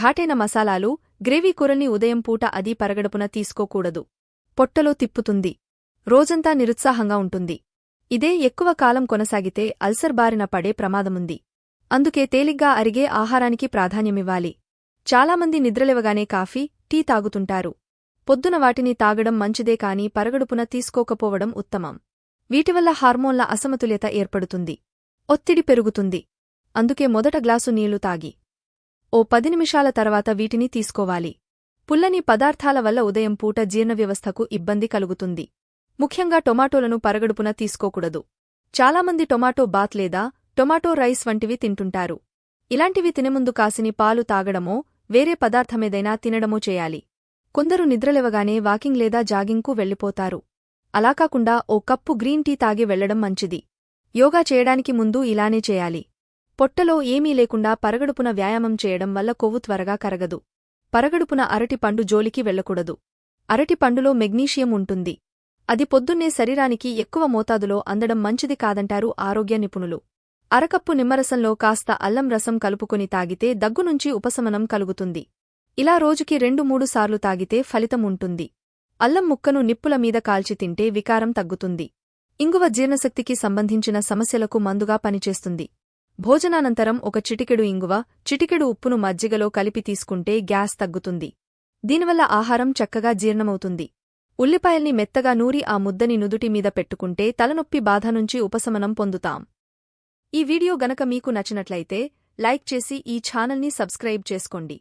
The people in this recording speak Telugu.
ఘాటైన మసాలాలు గ్రేవీ కూరల్ని ఉదయం పూట అది పరగడుపున తీసుకోకూడదు. పొట్టలో తిప్పుతుంది. రోజంతా నిరుత్సాహంగా ఉంటుంది. ఇదే ఎక్కువ కాలం కొనసాగితే అల్సర్ బారిన పడే ప్రమాదముంది. అందుకే తేలిగ్గా అరిగే ఆహారానికి ప్రాధాన్యమివ్వాలి. చాలామంది నిద్రలేవగానే కాఫీ టీ తాగుతుంటారు. పొద్దున వాటిని తాగడం మంచిదే కాని పరగడుపున తీసుకోకపోవడం ఉత్తమం. వీటివల్ల హార్మోన్ల అసమతుల్యత ఏర్పడుతుంది. ఒత్తిడి పెరుగుతుంది. అందుకే మొదట గ్లాసు నీళ్ళు తాగి. ఓ పది నిమిషాల తర్వాత వీటిని తీసుకోవాలి. పుల్లని పదార్థాల వల్ల ఉదయం పూట జీర్ణవ్యవస్థకు ఇబ్బంది కలుగుతుంది. ముఖ్యంగా టొమాటోలను పరగడుపున తీసుకోకూడదు. చాలామంది టొమాటో బాత్ లేదా టొమాటో రైస్ వంటివి తింటుంటారు. ఇలాంటివి తినముందు కాసిని పాలు తాగడమో వేరే పదార్థమేదైనా తినడమో చేయాలి. కొందరు నిద్రలేవగానే వాకింగ్ లేదా జాగింగ్కు వెళ్ళిపోతారు. అలా కాకుండా ఓ కప్పు గ్రీన్ టీ తాగి వెళ్ళడం మంచిది. యోగా చేయడానికి ముందు ఇలానే చేయాలి. పొట్టలో ఏమీ లేకుండా పరగడుపున వ్యాయామం చేయడం వల్ల కొవ్వు త్వరగా కరగదు. పరగడుపున అరటిపండు జోలికి వెళ్ళకూడదు అరటిపండులో మెగ్నీషియం ఉంటుంది. అది పొద్దున్నే శరీరానికి ఎక్కువ మోతాదులో అందడం మంచిది కాదంటారు ఆరోగ్య నిపుణులు. అరకప్పు నిమ్మరసంలో కాస్త అల్లం రసం కలుపుకొని తాగితే దగ్గునుంచి ఉపశమనం కలుగుతుంది. ఇలా రోజుకి రెండు మూడు సార్లు తాగితే ఫలితం ఉంటుంది. అల్లం ముక్కను నిప్పుల మీద కాల్చి తింటే వికారం తగ్గుతుంది. ఇంగువ జీర్ణశక్తికి సంబంధించిన సమస్యలకు మందుగా పనిచేస్తుంది. భోజనానంతరం ఒక చిటికెడు ఇంగువ చిటికెడు ఉప్పును మజ్జిగలో కలిపి తీసుకుంటే గ్యాస్ తగ్గుతుంది. దీనివల్ల ఆహారం చక్కగా జీర్ణమవుతుంది. ఉల్లిపాయల్ని మెత్తగా నూరి ఆ ముద్దని నుదుటి మీద పెట్టుకుంటే తలనొప్పి బాధ నుంచి ఉపశమనం పొందుతాం. ఈ వీడియో గనక మీకు నచ్చినట్లయితే లైక్ చేసి ఈ ఛానల్ని సబ్స్క్రైబ్ చేసుకోండి.